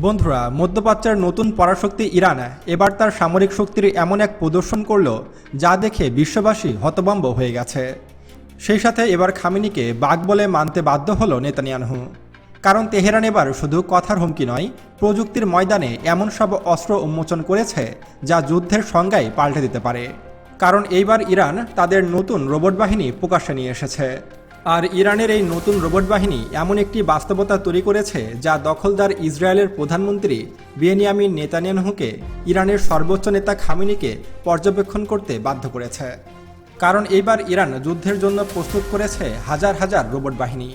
বন্ধুরা, মধ্যপ্রাচ্যের নতুন পরাশক্তি ইরান এবার তার সামরিক শক্তির এমন এক প্রদর্শন করল যা দেখে বিশ্ববাসী হতবম্ব হয়ে গেছে। সেই সাথে এবার খামিনিকে বাঘ বলে মানতে বাধ্য হলো নেতানিয়ানহু কারণ তেহরান এবার শুধু কথার হুমকি নয়, প্রযুক্তির ময়দানে এমন সব অস্ত্র উন্মোচন করেছে যা যুদ্ধের সংজ্ঞায় পাল্টে দিতে পারে। কারণ এইবার ইরান তাদের নতুন রোবট বাহিনী প্রকাশ্যে নিয়ে এসেছে। আর ইরানের এই নতুন রোবট বাহিনী এমন একটি বাস্তবতা তৈরি করেছে যা দখলদার ইসরায়েলের প্রধানমন্ত্রী বিয়েনিয়ামিন নেতানিয়ানহুকে ইরানের সর্বোচ্চ নেতা খামিনিকে পর্যবেক্ষণ করতে বাধ্য করেছে। কারণ এইবার ইরান যুদ্ধের জন্য প্রস্তুত করেছে হাজার হাজার রোবট বাহিনী।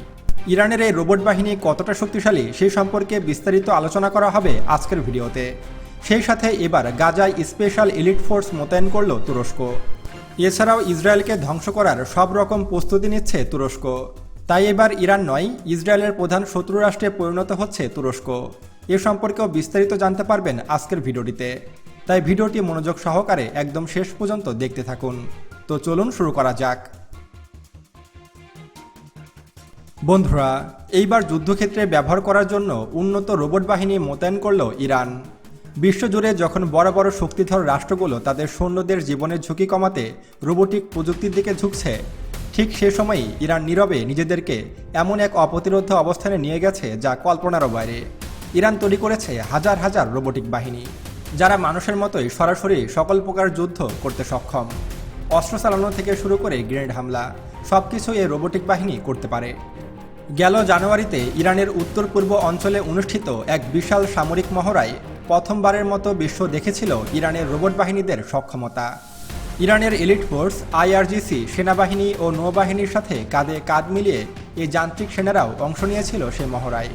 ইরানের এই রোবট বাহিনী কতটা শক্তিশালী সেই সম্পর্কে বিস্তারিত আলোচনা করা হবে আজকের ভিডিওতে। সেই সাথে এবার গাজায় স্পেশাল এলিট ফোর্স মোতায়েন করল তুরস্ক। এছাড়াও ইসরায়েলকে ধ্বংস করার সব রকম প্রস্তুতি নিচ্ছে তুরস্ক। তাই এবার ইরান নয়, ইসরায়েলের প্রধান শত্রু রাষ্ট্রে পরিণত হচ্ছে তুরস্ক। এ সম্পর্কেও বিস্তারিত জানতে পারবেন আজকের ভিডিওটিতে। তাই ভিডিওটি মনোযোগ সহকারে একদম শেষ পর্যন্ত দেখতে থাকুন। তো চলুন শুরু করা যাক। বন্ধুরা, এইবার যুদ্ধক্ষেত্রে ব্যবহার করার জন্য উন্নত রোবট বাহিনী মোতায়েন করল ইরান। বিশ্বজুড়ে যখন বড় বড় শক্তিধর রাষ্ট্রগুলো তাদের সৈন্যদের জীবনের ঝুঁকি কমাতে রোবোটিক প্রযুক্তির দিকে ঝুঁকছে, ঠিক সে সময়ই ইরান নীরবে নিজেদেরকে এমন এক অপ্রতিরোধ অবস্থানে নিয়ে গেছে যা কল্পনারও বাইরে। ইরান তৈরি করেছে হাজার হাজার রোবোটিক বাহিনী, যারা মানুষের মতোই সরাসরি সকল প্রকার যুদ্ধ করতে সক্ষম। অস্ত্র চালানো থেকে শুরু করে গ্রেনেড হামলা, সবকিছু এই রোবোটিক বাহিনী করতে পারে। গেল জানুয়ারিতে ইরানের উত্তর পূর্ব অঞ্চলে অনুষ্ঠিত এক বিশাল সামরিক মহড়ায় প্রথমবারের মতো বিশ্ব দেখেছিল ইরানের রোবট বাহিনীদের সক্ষমতা। ইরানের এলিট ফোর্স, আইআরজিসি, সেনাবাহিনী ও নৌবাহিনীর সাথে কাঁধে কাঁধ মিলিয়ে এই যান্ত্রিক সেনারাও অংশ নিয়েছিল সে মহড়ায়।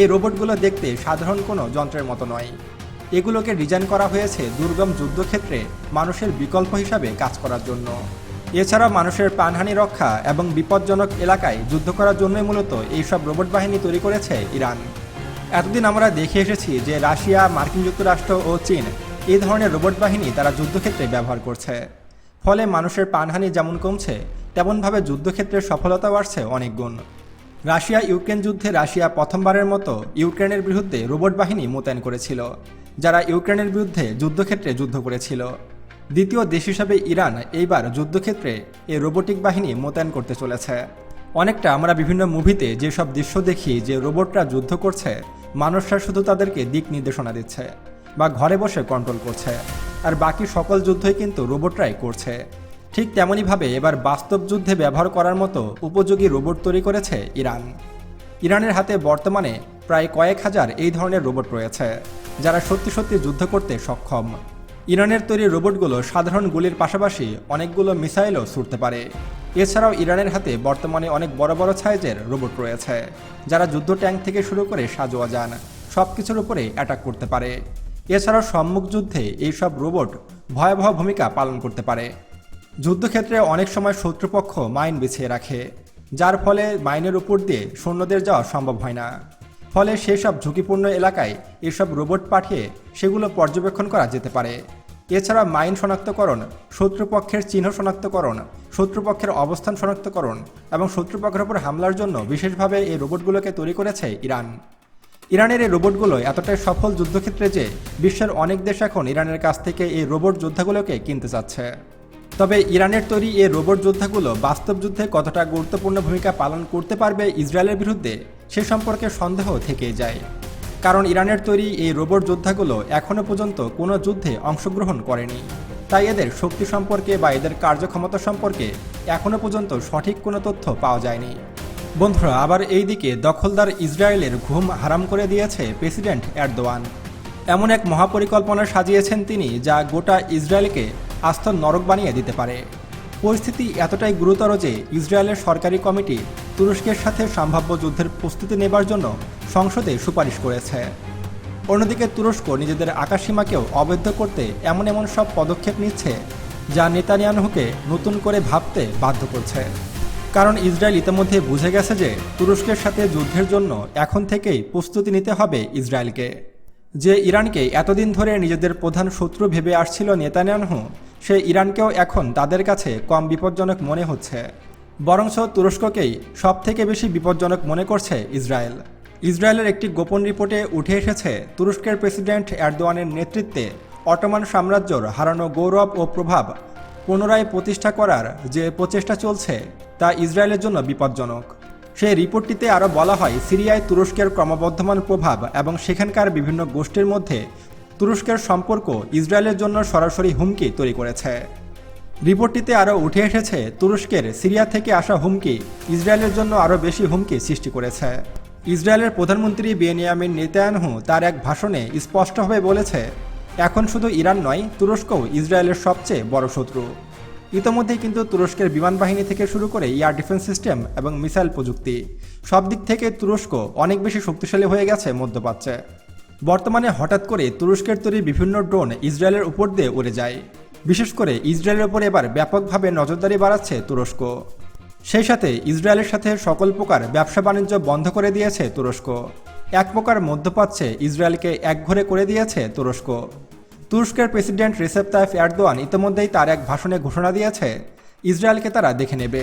এই রোবটগুলো দেখতে সাধারণ কোনো যন্ত্রের মতো নয়। এগুলোকে ডিজাইন করা হয়েছে দুর্গম যুদ্ধক্ষেত্রে মানুষের বিকল্প হিসাবে কাজ করার জন্য। এছাড়া মানুষের প্রাণহানি রক্ষা এবং বিপজ্জনক এলাকায় যুদ্ধ করার জন্যই মূলত এইসব রোবট বাহিনী তৈরি করেছে ইরান। এতদিন আমরা দেখে এসেছি যে রাশিয়া, মার্কিন যুক্তরাষ্ট্র ও চীন এই ধরনের রোবট বাহিনী তারা যুদ্ধক্ষেত্রে ব্যবহার করছে। ফলে মানুষের প্রাণহানি যেমন কমছে, তেমনভাবে যুদ্ধক্ষেত্রের সফলতা বাড়ছে অনেক গুণ। রাশিয়া ইউক্রেন যুদ্ধে রাশিয়া প্রথমবারের মতো ইউক্রেনের বিরুদ্ধে রোবট বাহিনী মোতায়েন করেছিল, যারা ইউক্রেনের বিরুদ্ধে যুদ্ধক্ষেত্রে যুদ্ধ করেছিল। দ্বিতীয় দেশ হিসাবে ইরান এইবার যুদ্ধক্ষেত্রে এই রোবোটিক বাহিনী মোতায়েন করতে চলেছে। অনেকটা আমরা বিভিন্ন মুভিতে যেসব দৃশ্য দেখি যে রোবটরা যুদ্ধ করছে মানুষরা শুধু তাদেরকে দিক নির্দেশনা দিচ্ছে বা ঘরে বসে কন্ট্রোল করছে। আর বাকি সকল যুদ্ধই কিন্তু রোবটরাই করছে। ঠিক তেমনইভাবে এবার বাস্তব যুদ্ধে ব্যবহার করার মতো উপযোগী রোবট তৈরি করেছে ইরান। ইরানের হাতে বর্তমানে প্রায় কয়েক হাজার এই ধরনের রোবট রয়েছে, যারা সত্যি সত্যি যুদ্ধ করতে সক্ষম। ইরানের তৈরি রোবটগুলো সাধারণ গুলির পাশাপাশি অনেকগুলো মিসাইলও ছুটতে পারে। এছাড়াও ইরানের হাতে বর্তমানে অনেক বড় বড় সাইজের রোবট রয়েছে, যারা যুদ্ধ ট্যাঙ্ক থেকে শুরু করে সাজোয়া যান সব কিছুর উপরে অ্যাটাক করতে পারে। এছাড়াও সম্মুখ যুদ্ধে এইসব রোবট ভয়াবহ ভূমিকা পালন করতে পারে। যুদ্ধক্ষেত্রে অনেক সময় শত্রুপক্ষ মাইন বিছিয়ে রাখে, যার ফলে মাইনের উপর দিয়ে সৈন্যদের যাওয়া সম্ভব হয় না। ফলে সেসব ঝুঁকিপূর্ণ এলাকায় এসব রোবট পাঠিয়ে সেগুলো পর্যবেক্ষণ করা যেতে পারে। এছাড়া মাইন শনাক্তকরণ শত্রুপক্ষের চিহ্ন শনাক্তকরণ শত্রুপক্ষের অবস্থান শনাক্তকরণ এবং শত্রুপক্ষের উপর হামলার জন্য বিশেষভাবে এই রোবটগুলোকে তৈরি করেছে ইরান। ইরানের এই রোবটগুলো এতটাই সফল যুদ্ধক্ষেত্রে যে বিশ্বের অনেক দেশ এখন ইরানের কাছ থেকে এই রোবট যোদ্ধাগুলোকে কিনতে চাচ্ছে। তবে ইরানের তৈরি এই রোবট যোদ্ধাগুলো বাস্তব যুদ্ধে কতটা গুরুত্বপূর্ণ ভূমিকা পালন করতে পারবে ইসরায়েলের বিরুদ্ধে, সে সম্পর্কে সন্দেহ থেকেই যায়। কারণ ইরানের তৈরি এই রোবট যোদ্ধাগুলো এখনও পর্যন্ত কোনো যুদ্ধে অংশগ্রহণ করেনি। তাই এদের শক্তি সম্পর্কে বা এদের কার্যক্ষমতা সম্পর্কে এখনও পর্যন্ত সঠিক কোনো তথ্য পাওয়া যায়নি। বন্ধুরা, আবার এই দিকে দখলদার ইসরায়েলের ঘুম হারাম করে দিয়েছে প্রেসিডেন্ট এরদোয়ান। এমন এক মহাপরিকল্পনা সাজিয়েছেন তিনি যা গোটা ইসরায়েলকে আস্ত নরক বানিয়ে দিতে পারে। পরিস্থিতি এতটাই গুরুতর যে ইসরায়েলের সরকারি কমিটি তুরস্কের সাথে সম্ভাব্য যুদ্ধের প্রস্তুতি নেবার জন্য সংসদে সুপারিশ করেছে। অন্যদিকে তুরস্ক নিজেদের আকাশসীমাকেও অবৈধ করতে এমন এমন সব পদক্ষেপ নিচ্ছে যা নেতানিয়ানহুকে নতুন করে ভাবতে বাধ্য করছে। কারণ ইসরায়েল ইতিমধ্যে বুঝে গেছে যে তুরস্কের সাথে যুদ্ধের জন্য এখন থেকেই প্রস্তুতি নিতে হবে ইসরায়েলকে। যে ইরানকে এতদিন ধরে নিজেদের প্রধান শত্রু ভেবে আসছিল নেতানিয়ানহু সে ইরানকেও এখন তাদের কাছে কম বিপজ্জনক মনে হচ্ছে। বরঞ্চ তুরস্ককেই সব থেকে বেশি বিপজ্জনক মনে করছে ইসরায়েল। ইসরায়েলের একটি গোপন রিপোর্টে উঠে এসেছে, তুরস্কের প্রেসিডেন্ট এরদোয়ানের নেতৃত্বে অটোমান সাম্রাজ্যর হারানো গৌরব ও প্রভাব পুনরায় প্রতিষ্ঠা করার যে প্রচেষ্টা চলছে, তা ইসরায়েলের জন্য বিপজ্জনক। সেই রিপোর্টটিতে আরও বলা হয়, সিরিয়ায় তুরস্কের ক্রমবর্ধমান প্রভাব এবং সেখানকার বিভিন্ন গোষ্ঠীর মধ্যে তুরস্কের সম্পর্ক ইসরায়েলের জন্য সরাসরি হুমকি তৈরি করেছে। রিপোর্টটিতে আরও উঠে এসেছে, তুরস্কের সিরিয়া থেকে আসা হুমকি ইসরায়েলের জন্য আরও বেশি হুমকি সৃষ্টি করেছে। ইসরায়েলের প্রধানমন্ত্রী বেনিয়ামিন নেতায়ানহু তার এক ভাষণে স্পষ্টভাবে বলেছে, এখন শুধু ইরান নয়, তুরস্কও ইসরায়েলের সবচেয়ে বড় শত্রু। ইতোমধ্যেই কিন্তু তুরস্কের বিমান বাহিনী থেকে শুরু করে এয়ার ডিফেন্স সিস্টেম এবং মিসাইল প্রযুক্তি, সব দিক থেকে তুরস্ক অনেক বেশি শক্তিশালী হয়ে গেছে মধ্যপ্রাচ্যে। বর্তমানে হঠাৎ করে তুরস্কের তৈরি বিভিন্ন ড্রোন ইসরায়েলের উপর দিয়ে উড়ে যায়। বিশেষ করে ইসরায়েলের উপর এবার ব্যাপকভাবে নজরদারি বাড়াচ্ছে তুরস্ক। সেই সাথে ইসরায়েলের সাথে সকল প্রকার ব্যবসা বাণিজ্য বন্ধ করে দিয়েছে তুরস্ক। এক প্রকার মধ্যপ্রাচ্যে ইসরায়েলকে একঘরে করে দিয়েছে তুরস্ক। তুরস্কের প্রেসিডেন্ট রিসেপ তাইফ এরদোয়ান ইতিমধ্যেই তার এক ভাষণে ঘোষণা দিয়েছে, ইসরায়েলকে তারা দেখে নেবে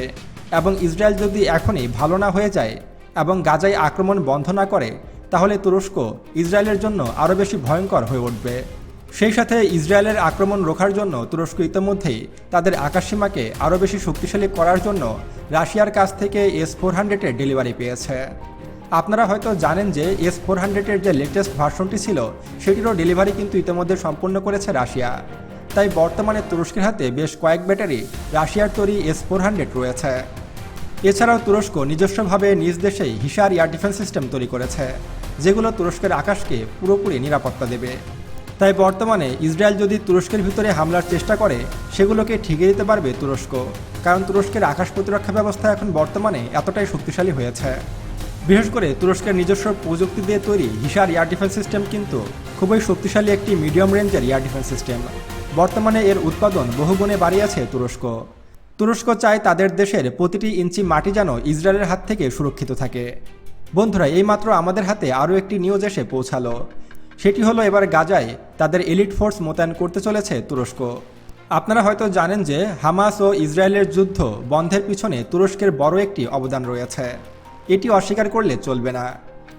এবং ইসরায়েল যদি এখনই ভালো না হয়ে যায় এবং গাজায় আক্রমণ বন্ধ না করে, তাহলে তুরস্ক ইসরায়েলের জন্য আরও বেশি ভয়ঙ্কর হয়ে উঠবে। সেই সাথে ইসরায়েলের আক্রমণ রোখার জন্য তুরস্ক ইতিমধ্যেই তাদের আকাশসীমাকে আরও বেশি শক্তিশালী করার জন্য রাশিয়ার কাছ থেকে এস ফোর হান্ড্রেডের ডেলিভারি পেয়েছে। আপনারা হয়তো জানেন যে এস ফোর হান্ড্রেডের যে লেটেস্ট ভার্সনটি ছিল, সেটিরও ডেলিভারি কিন্তু ইতিমধ্যে সম্পূর্ণ করেছে রাশিয়া। তাই বর্তমানে তুরস্কের হাতে বেশ কয়েক ব্যাটারি রাশিয়ার তৈরি এস ফোর হান্ড্রেড রয়েছে। এছাড়াও তুরস্ক নিজস্বভাবে নিজ দেশেই হিসার এয়ার ডিফেন্স সিস্টেম তৈরি করেছে, যেগুলো তুরস্কের আকাশকে পুরোপুরি নিরাপত্তা দেবে। তাই বর্তমানে ইসরায়েল যদি তুরস্কের ভিতরে হামলার চেষ্টা করে, সেগুলোকে ঠিকিয়ে দিতে পারবে তুরস্ক। কারণ তুরস্কের আকাশ প্রতিরক্ষা ব্যবস্থা এখন বর্তমানে এতটাই শক্তিশালী হয়েছে। বিশেষ করে তুরস্কের নিজস্ব প্রযুক্তি দিয়ে তৈরি হিসার এয়ার ডিফেন্স সিস্টেম কিন্তু খুবই শক্তিশালী একটি মিডিয়াম রেঞ্জের এয়ার ডিফেন্স সিস্টেম। বর্তমানে এর উৎপাদন বহুগুণে বাড়িয়েছে তুরস্ক। তুরস্ক চায় তাদের দেশের প্রতিটি ইঞ্চি মাটি যেন ইসরায়েলের হাত থেকে সুরক্ষিত থাকে। বন্ধুরা, এইমাত্র আমাদের হাতে আরও একটি নিউজ এসে পৌঁছালো। সেটি হলো এবার গাজায় তাদের এলিট ফোর্স মোতায়েন করতে চলেছে তুরস্ক। আপনারা হয়তো জানেন যে হামাস ও ইসরায়েলের যুদ্ধ বন্ধের পিছনে তুরস্কের বড় একটি অবদান রয়েছে। এটি অস্বীকার করলে চলবে না,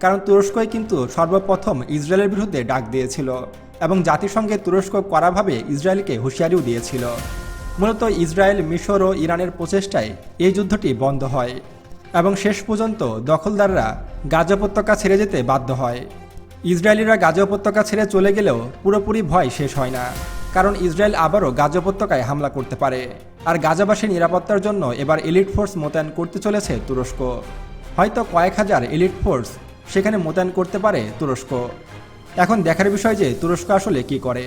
কারণ তুরস্কই কিন্তু সর্বপ্রথম ইসরায়েলের বিরুদ্ধে ডাক দিয়েছিল এবং জাতিসংঘে তুরস্ক কড়াভাবে ইসরায়েলকে হুঁশিয়ারিও দিয়েছিল। মূলত ইসরায়েল, মিশর ও ইরানের প্রচেষ্টায় এই যুদ্ধটি বন্ধ হয় এবং শেষ পর্যন্ত দখলদাররা গাজা উপত্যকা ছেড়ে যেতে বাধ্য হয়। ইসরায়েলিরা গাজা উপত্যকা ছেড়ে চলে গেলেও পুরোপুরি ভয় শেষ হয় না। কারণ ইসরায়েল আবারও গাজা উপত্যকায় হামলা করতে পারে। আর গাজাবাসীর নিরাপত্তার জন্য এবার এলিট ফোর্স মোতায়েন করতে চলেছে তুরস্ক। হয়তো কয়েক হাজার এলিট ফোর্স সেখানে মোতায়েন করতে পারে তুরস্ক। এখন দেখার বিষয় যে তুরস্ক আসলে কি করে।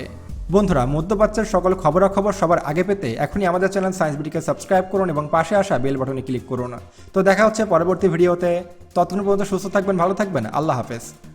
বন্ধুরা, মধ্যপ্রাচ্যের সকল খবরাখবর সবার আগে পেতে এখনই আমাদের চ্যানেল সায়েন্স বিডিকে সাবস্ক্রাইব করুন এবং পাশে আসা বেল বাটনে ক্লিক করুন। তো দেখা হচ্ছে পরবর্তী ভিডিওতে। ততক্ষণ পর্যন্ত সুস্থ থাকবেন, ভালো থাকবেন। আল্লাহ হাফেজ।